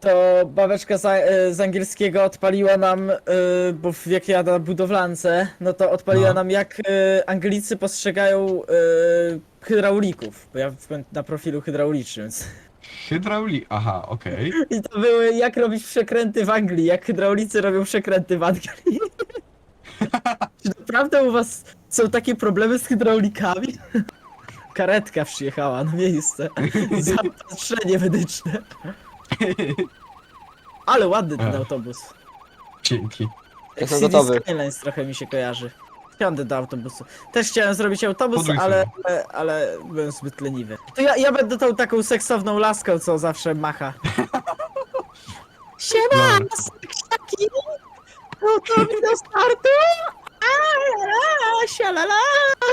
to babeczka za, e, z angielskiego odpaliła nam, e, bo w- jak ja na budowlance, no to odpaliła No. nam jak e, Anglicy postrzegają hydraulików, bo ja w- na profilu hydraulicznym. więc- Hydrauli... Aha, okej. I to były jak robić przekręty w Anglii, jak hydraulicy robią przekręty w Anglii. Czy naprawdę u was są takie problemy z hydraulikami? Karetka przyjechała na miejsce. Zaopatrzenie medyczne. Ale ładny ten Ech. autobus. Dzięki. Jestem City gotowy. Skylines trochę mi się kojarzy. Wsiądę do autobusu. Też chciałem zrobić autobus, Podróż ale, ale, ale byłem zbyt leniwy. To ja, ja będę tą taką seksowną laską, co zawsze macha. Siema, Dobra. seksiaki! Gotowi do startu? A, a, sialala!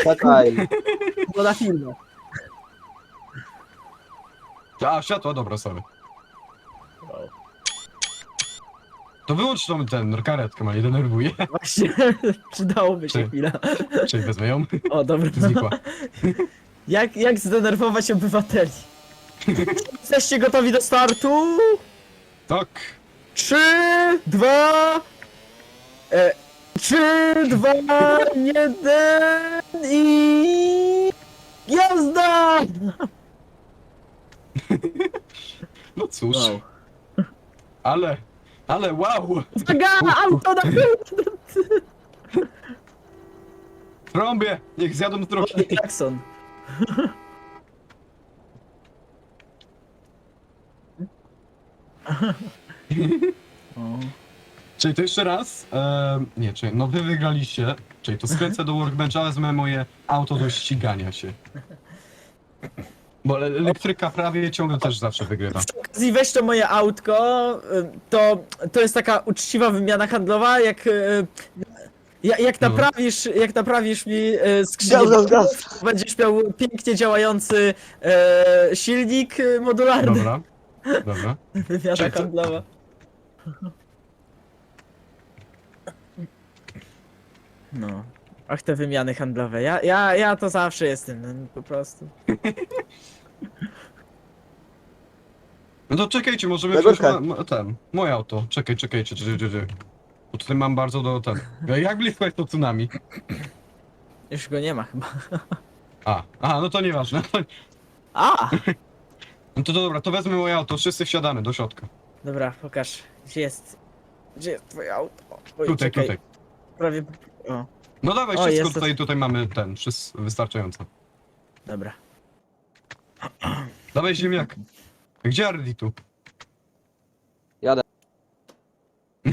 Czekaj. Bo na filmie. A, światło, dobra, sorry. To wyłącz tą ten karetkę, ma nie denerwuje. Właśnie, przydałoby się Czy- chwila. Czyli wezmę ją. O, dobra. Znikła. Jak, jak zdenerwować obywateli? Jesteście gotowi do startu? Tak. Trzy, dwa, e, trzy, dwa, jeden i jazda! No cóż, ale... Ale wow! Uwaga, auto na tył! Trąbię! Niech zjadą z drogi. Klakson. O. Czyli to jeszcze raz. Ehm, nie, czyli no wy wygraliście. Czyli to skręcę do workbencha, wezmę moje auto do ścigania się. Bo ele- elektryka prawie ciągle też zawsze wygrywa. Przy okazji weź to moje autko, y, to, to jest taka uczciwa wymiana handlowa, jak, y, ja- jak No. naprawisz, jak naprawisz mi y, skrzynię, Gaz, gaz, gaz. będziesz miał pięknie działający e, silnik y, modularny. Dobra. Dobra. Wymiana handlowa. No. Ach, te wymiany handlowe. Ja, ja, ja to zawsze jestem, no, po prostu. No to czekajcie, możemy wziąć ma, ma, ten, moje auto. Czekaj, czekajcie, czekaj, czekaj. Bo tutaj mam bardzo do ten. Jak blisko jest to tsunami? Już go nie ma chyba. A, aha, no to nieważne. A! No to dobra, to wezmę moje auto, wszyscy wsiadamy do środka. Dobra, pokaż. Gdzie jest? Gdzie jest twoje auto? Oj, Tutaj, czekaj, tutaj. Prawie... O, No dawaj, O, wszystko jest to- tutaj, tutaj mamy ten, wszystko wystarczająco. dobra. Dawaj ziemniak. Gdzie Arditu? Jadę.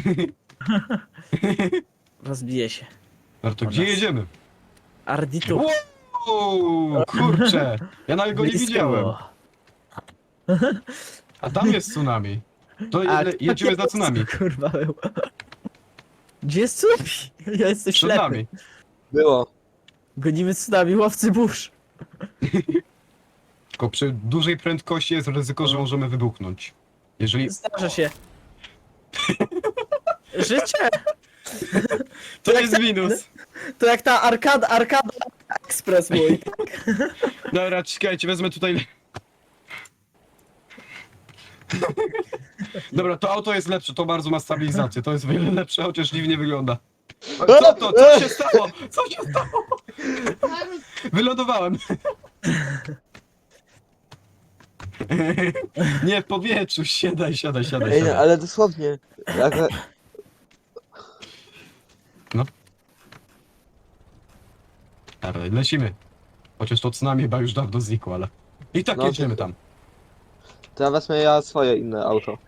Rozbije się. No to gdzie nas. jedziemy? Arditu. Wow, kurczę, ja nawet go nie Blisko widziałem. było. A tam jest tsunami. To A, je, to jedziemy za jest, tsunami. Kurwa był. Gdzie jest tsunami? Ja jestem Przed ślepy. nami. Było. Gonimy tsunami, łowcy burz. Tylko przy dużej prędkości jest ryzyko, że możemy wybuchnąć. Jeżeli... Zdarza się. Życie! To jest minus. To jak ta arkada, arkada Express mój. Dobra, czekajcie, wezmę tutaj... Dobra, to auto jest lepsze, to bardzo ma stabilizację. To jest wiele lepsze, chociaż dziwnie wygląda. Co to? Co się stało? Co się stało? Wylądowałem. Nie, w powietrzu, siadaj, siadaj, siadaj, Ej, no, siadaj. ale dosłownie. Jak... Dobra, lecimy. Chociaż to tsunami chyba już dawno znikło, ale... I tak No, jedziemy tam. To ja wezmę ja swoje inne auto.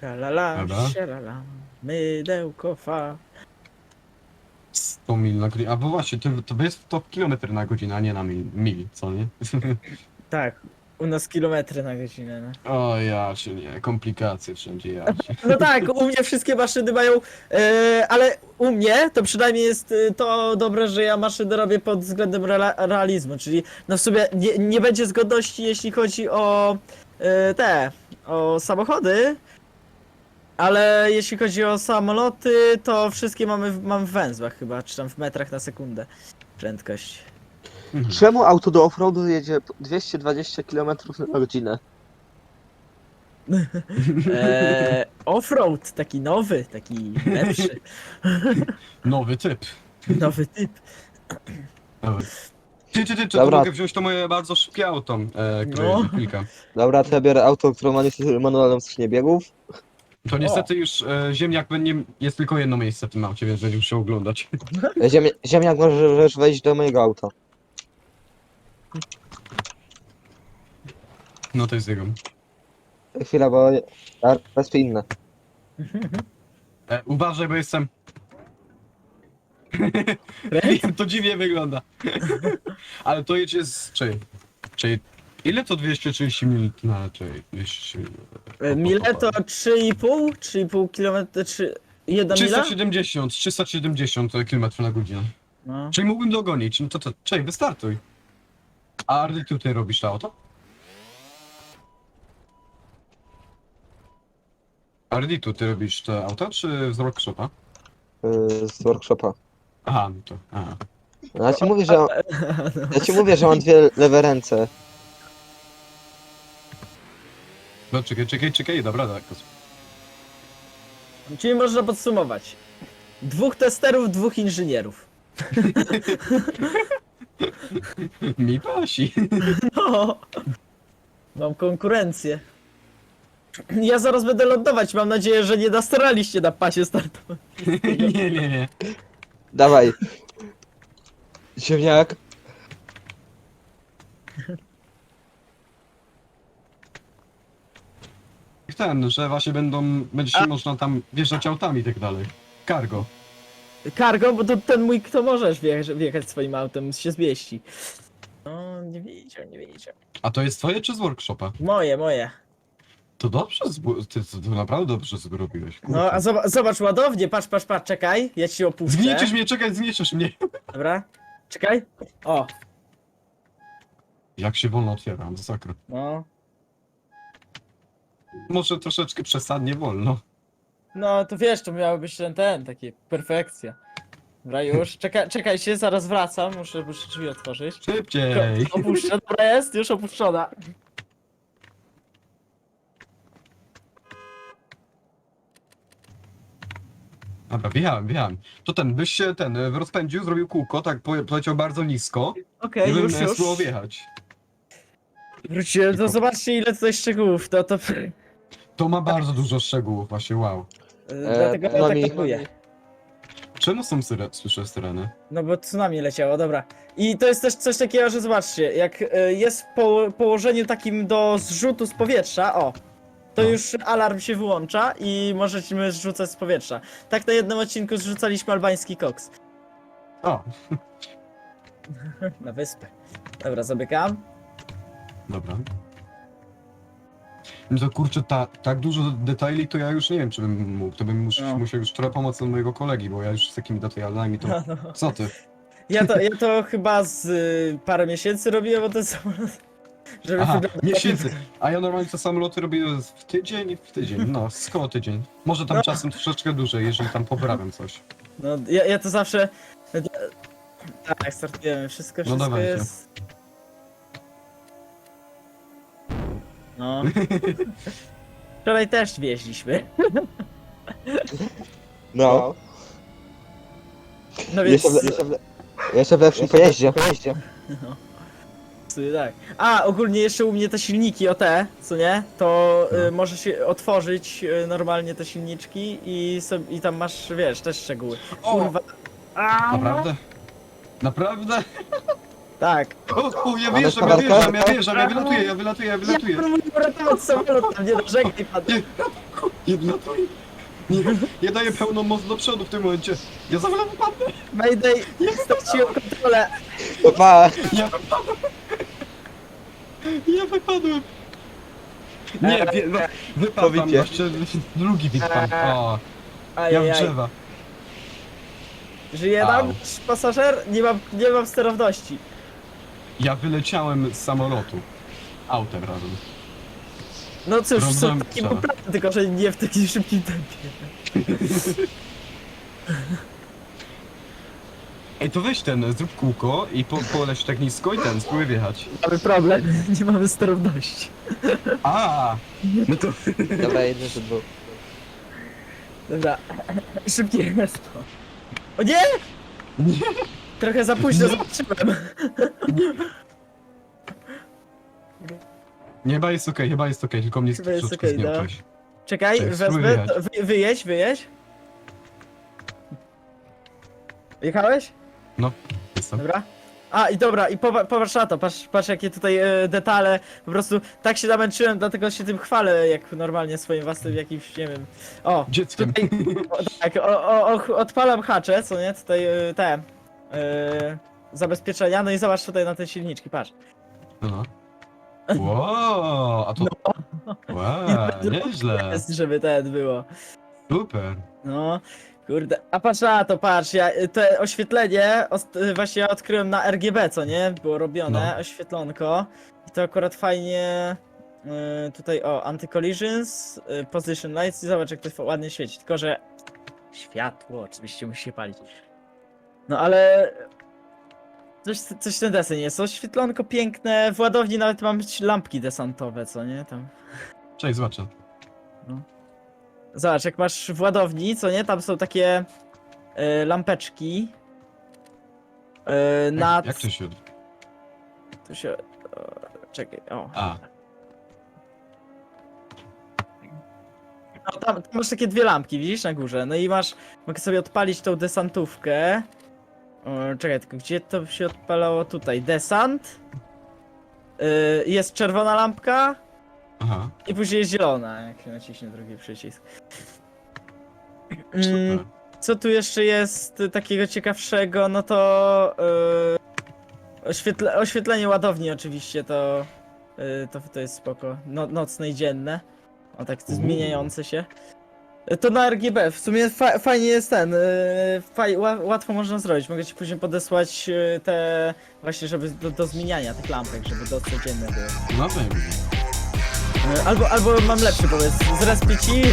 Tralala, Dobra. mydełko fa. 100 mil na godzinę. A bo właśnie, to, to jest to kilometr na godzinę, a nie na mil, mil co nie? Tak, u nas kilometry na godzinę. No. O ja czy nie, komplikacje wszędzie ja no tak, u mnie wszystkie maszyny mają, e, ale u mnie to przynajmniej jest e, to dobre, że ja maszyny robię pod względem rela- realizmu, czyli no w sumie nie, nie będzie zgodności jeśli chodzi o e, te, o samochody, ale jeśli chodzi o samoloty, to wszystkie mamy, w- mam w węzłach chyba, czy tam w metrach na sekundę prędkość. Mhm. Czemu auto do offroadu jedzie 220 km na godzinę? Eee, offroad, taki nowy, taki lepszy, Nowy typ. nowy typ. Dobra. Ty, ty, ty, czy Dobra. to mogę wziąć to moje bardzo szybkie auto, e, które No. Dobra, to ja biorę auto, które ma niestety manualną skrzynię biegów. To niestety już e, ziemniak będzie, jest tylko jedno miejsce w tym aucie, więc będzie musiał oglądać. Ziemia, ziemniak możesz wejść do mojego auta. No to jest jego. Chwila, bo ja wezmę inne. E, uważaj, bo jestem... Wiem, to dziwnie wygląda. Ale to jedzie z... Czej, czej, ile to 230 mil na... Czej, 200... E, Mile to 3,5? 3,5 km, 3... Jedna mila? 370, 370 km na godzinę. No. Czyli mógłbym dogonić, no to to, czej, wystartuj. A Ardy, ty tutaj robisz to auto? Arditu, ty robisz te auta, czy z workshopa? Yy, z workshopa. Aha, no to, aha. No, Ja ci mówię, że ja ci mówię, że mam dwie lewe ręce. No czekaj, czekaj, czekaj, dobra, tak. Czyli można podsumować. Dwóch testerów, dwóch inżynierów. Mi pasi. No. Mam konkurencję. Ja zaraz będę lądować, mam nadzieję, że nie nastraliście na pasie startowym. nie, nie, nie. Dawaj. Ziemniak. Ten, że właśnie będą, będzie się A- można tam wjeżdżać autami i tak dalej. Cargo. Cargo, bo to ten mój, kto możesz wjechać, wjechać swoim autem, się zmieści. No, nie widział, nie widział. A to jest twoje czy z workshopa? Moje, moje. To dobrze, zbu- ty to, to naprawdę dobrze zrobiłeś. kurczę. No, a zobacz, zobacz ładownie, patrz, patrz, patrz, czekaj, ja ci opuszczę. Zgniecisz mnie, czekaj, zgniecisz mnie. Dobra, czekaj. O, Jak się wolno otwiera, masakra. no. Może troszeczkę przesadnie wolno. No, to wiesz, to miało być ten, ten, taki perfekcja. Dobra, już, czekaj, czekaj się, zaraz wracam, muszę, muszę drzwi otworzyć. Szybciej! Ko- Opuszczę, dobra jest, już opuszczona. Dobra, wjechałem, wjechałem. To ten, byś się ten, w rozpędził, zrobił kółko, tak po- poleciał bardzo nisko Okej, i bym już, e, już. wjechać. Wróciłem, to zobaczcie ile tutaj szczegółów, to, to... To ma bardzo dużo szczegółów, właśnie wow. Dlatego ja tak tsunami. atakuję. Czemu są syre słyszę syreny? No bo tsunami leciało, dobra. I to jest też coś takiego, że zobaczcie, jak e, jest w po położeniu takim do zrzutu z powietrza, o, to No. już alarm się wyłącza i możemy zrzucać z powietrza. Tak na jednym odcinku zrzucaliśmy albański koks O, na wyspę. Dobra, zamykam. dobra. No to kurczę, ta, tak dużo detali, to ja już nie wiem, czy bym mógł. To bym mus, No. musiał już trochę pomocy od mojego kolegi, bo ja już z takimi detalami to... No, no. Co ty? Ja to, ja to chyba z y, parę miesięcy robiłem, bo ten samolot... Żeby Aha, miesięcy. A ja normalnie te samoloty robię w tydzień, w tydzień, no, z koło tydzień. Może tam No. czasem troszeczkę dłużej, jeżeli tam poprawiam coś. No, ja, ja to zawsze... Tak, startujemy, wszystko, No wszystko dawajcie. jest... No. Wczoraj też wieźliśmy. No. No więc... Jeszcze w, jeszcze w, jeszcze w lepszym pojeździe. y, Tak. A, ogólnie jeszcze u mnie te silniki OT, co nie? To y, No. może się otworzyć y, normalnie te silniczki i, sob- i tam masz, wiesz, też szczegóły. O! Kurwa. A, Naprawdę? Naprawdę? Tak. O, o ja Mamy wjeżdżam, ja wjeżdżam, ja wjeżdżam, ja wylatuję, ja wylatuję, ja Ja wylatuję. próbuję uratować samolot, tam nie narzekaj pan. Nie, nie wylatuję. Nie, ja daję pełną moc do przodu w tym momencie. Ja za chwilę wypadnę. Mayday, straciłem kontrolę. Pa. Ja wypadłem. Ja wypadłem. Nie, wie, no, wypadłem, Powiecie. jeszcze drugi wypadł. O, ja w Ajajaj. drzewa. Żyje Au. nam pasażer? Nie mam, nie mam sterowności. Ja wyleciałem z samolotu. Autem razem. No cóż, są Rozumiem, taki co? był plan, tylko że nie w takim szybkim tempie. Ej, to weź ten, zrób kółko i po, poleć tak nisko i ten, spróbuj wjechać. Mamy problem, nie mamy sterowności. A, no to... Dobra, jedę z dwóch. Dobra, szybkie jest to. O nie! Trochę za późno zobaczyłem. Nie, chyba jest okej, chyba jest okej, tylko mnie Chyba jest troszeczkę okej, no. Czekaj, Cześć, wezmę, to, wy, wyjedź, wyjedź. Jechałeś? Jestem. Dobra. A i dobra, i powa- popatrz na to, patrz, patrz jakie tutaj e, detale, po prostu tak się namęczyłem, dlatego się tym chwalę, jak normalnie swoim własnym jakimś, nie wiem, o, Dzieckiem. tutaj, o, tak, o, o, o, odpalam hacze, co nie, tutaj e, te, e, zabezpieczenia, no i zobacz tutaj na te silniczki, patrz. No. Wow, a to... Wow, nieźle. Jest, żeby ten było. Super. No, kurde. A patrz na to, patrz, ja, te oświetlenie ost- właśnie ja odkryłem na RGB, co nie? Było robione, No. oświetlonko. I to akurat fajnie. y, tutaj o, anti-collisions, y, position lights i zobacz jak to ładnie świeci. Tylko, że światło oczywiście musi się palić. No ale coś, coś ten desen jest. Oświetlonko piękne, w ładowni nawet mam lampki desantowe, co nie? Tam. Cześć, zobaczę. Zobacz, jak masz w ładowni, co nie? Tam są takie e, lampeczki. Nad... Jak, jak to się... Tu się... O, czekaj, o. A, No, tam, tam masz takie dwie lampki, widzisz, na górze. No i masz... Mogę sobie odpalić tą desantówkę. O, czekaj, tylko gdzie to się odpalało? Tutaj. Desant. E, jest czerwona lampka. aha, I później jest zielona, jak się naciśnie drugi przycisk. Mm, super. Co tu jeszcze jest takiego ciekawszego? No to yy, oświetle, oświetlenie ładowni oczywiście to, yy, to, to jest spoko. No, nocne i dzienne. O tak Uuu. zmieniające się. To na RGB, w sumie fa fajnie jest ten, yy, faj łatwo można zrobić. Mogę ci później podesłać yy, te właśnie, żeby do, do zmieniania tych lampek, żeby do codzienne były. No to nie wiem. Yy, Albo, albo mam lepszy pomysł, zrespię ci...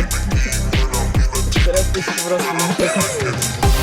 Zrespię ci po prostu